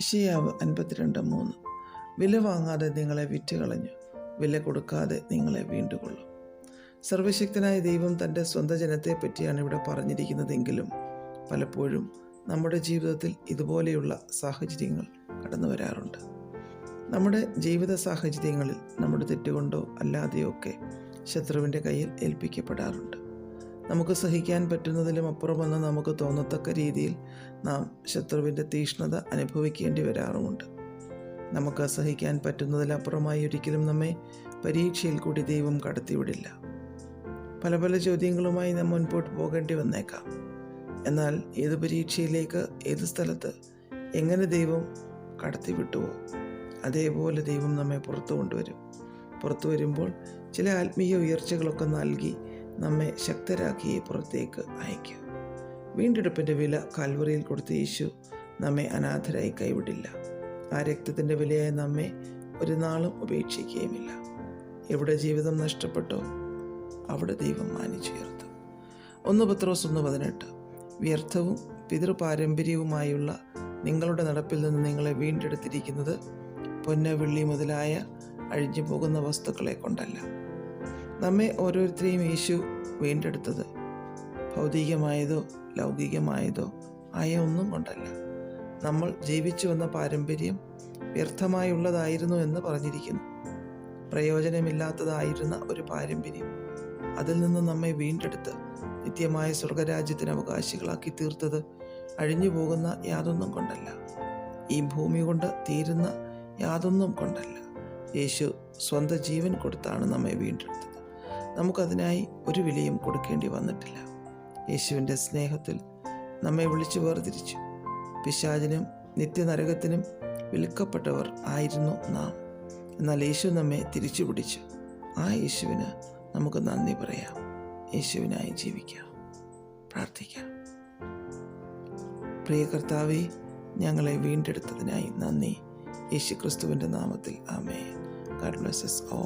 ഷിയാവ് അൻപത്തിരണ്ട് മൂന്ന്. വില വാങ്ങാതെ നിങ്ങളെ വിറ്റുകളഞ്ഞു. വില കൊടുക്കാതെ നിങ്ങളെ വീണ്ടുകൊള്ളും. സർവശക്തനായ ദൈവം തന്റെ സ്വന്തം ജനത്തെ പറ്റിയാണ് ഇവിടെ പറഞ്ഞിരിക്കുന്നതെങ്കിലും പലപ്പോഴും നമ്മുടെ ജീവിതത്തിൽ ഇതുപോലെയുള്ള സാഹചര്യങ്ങൾ കടന്നു വരാറുണ്ട്. നമ്മുടെ ജീവിത സാഹചര്യങ്ങളിൽ നമ്മുടെ തെറ്റുകൊണ്ടോ അല്ലാതെയോ ഒക്കെ ശത്രുവിന്റെ കയ്യിൽ ഏൽപ്പിക്കപ്പെടാറുണ്ട്. നമുക്ക് സഹിക്കാൻ പറ്റുന്നതിലും അപ്പുറമെന്ന് നമുക്ക് തോന്നത്തക്ക രീതിയിൽ നാം ശത്രുവിന്റെ തീഷ്ണത അനുഭവിക്കേണ്ടി വരാറുമുണ്ട്. നമുക്ക് സഹിക്കാൻ പറ്റുന്നതിലപ്പുറമായി ഒരിക്കലും നമ്മെ പരീക്ഷയിൽ കൂടി ദൈവം കടത്തിവിടില്ല. പല പല ചോദ്യങ്ങളുമായി നാം മുൻപോട്ട് പോകേണ്ടി വന്നേക്കാം. എന്നാൽ ഏത് പരീക്ഷയിലേക്ക് ഏത് സ്ഥലത്ത് എങ്ങനെ ദൈവം കടത്തിവിട്ടുവോ അതേപോലെ ദൈവം നമ്മെ പുറത്തു കൊണ്ടുവരും. പുറത്തു വരുമ്പോൾ ചില ആത്മീയ ഉയർച്ചകളൊക്കെ നൽകി നമ്മെ ശക്തരാക്കിയേ പുറത്തേക്ക് അയക്കൂ വീണ്ടെടുപ്പിന്റെ വില കാൽവറിയിൽ കൊടുത്ത യേശു നമ്മെ അനാഥരായി കൈവിടില്ല. ആ രക്തത്തിന്റെ വിലയായി നമ്മെ ഒരു നാളും ഉപേക്ഷിക്കുകയുമില്ല. എവിടെ ജീവിതം നഷ്ടപ്പെട്ടോ അവിടെ ദൈവം മാനിച്ചുയർത്തു ഒന്ന് പത്രോസ് ഒന്ന് പതിനെട്ട്. വ്യർത്ഥവും പിതൃപാരമ്പര്യവുമായുള്ള നിങ്ങളുടെ നടപ്പിൽ നിന്ന് നിങ്ങളെ വീണ്ടെടുത്തിരിക്കുന്നത് പൊന്ന വെള്ളി മുതലായ അഴിഞ്ഞു പോകുന്ന വസ്തുക്കളെ കൊണ്ടല്ല. നമ്മെ ഓരോരുത്തരെയും യേശു വീണ്ടെടുത്തത് ഭൗതികമായതോ ലൗകികമായതോ ആയ ഒന്നും കൊണ്ടല്ല. നമ്മൾ ജീവിച്ചു വന്ന പാരമ്പര്യം വ്യർത്ഥമായുള്ളതായിരുന്നു എന്ന് പറഞ്ഞിരിക്കുന്നു. പ്രയോജനമില്ലാത്തതായിരുന്ന ഒരു പാരമ്പര്യം അതിൽ നിന്ന് നമ്മെ വീണ്ടെടുത്ത് നിത്യമായ സ്വർഗരാജ്യത്തിന് അവകാശികളാക്കി തീർത്തത് അഴിഞ്ഞു പോകുന്ന യാതൊന്നും കൊണ്ടല്ല. ഈ ഭൂമി കൊണ്ട് തീരുന്ന യാതൊന്നും കൊണ്ടല്ല. യേശു സ്വന്തം ജീവൻ കൊടുത്താണ് നമ്മെ വീണ്ടെടുത്തത്. നമുക്കതിനായി ഒരു വിലയും കൊടുക്കേണ്ടി വന്നിട്ടില്ല. യേശുവിന്റെ സ്നേഹത്തിൽ നമ്മെ വിളിച്ചു വേർതിരിച്ചു. പിശാചിനും നിത്യനരകത്തിനും വിൽക്കപ്പെട്ടവർ ആയിരുന്നു നാം. എന്നാൽ യേശു നമ്മെ തിരിച്ചു പിടിച്ചു ആ യേശുവിന് നമുക്ക് നന്ദി പറയാം. യേശുവിനായി ജീവിക്കാം. പ്രാർത്ഥിക്കാം. പ്രിയ കർത്താവെ ഞങ്ങളെ വീണ്ടെടുത്തതിനായി നന്ദി. യേശു ക്രിസ്തുവിന്റെ നാമത്തിൽ ആമേ ഗാഡ് ബ്ലെസ്സസ് ഓ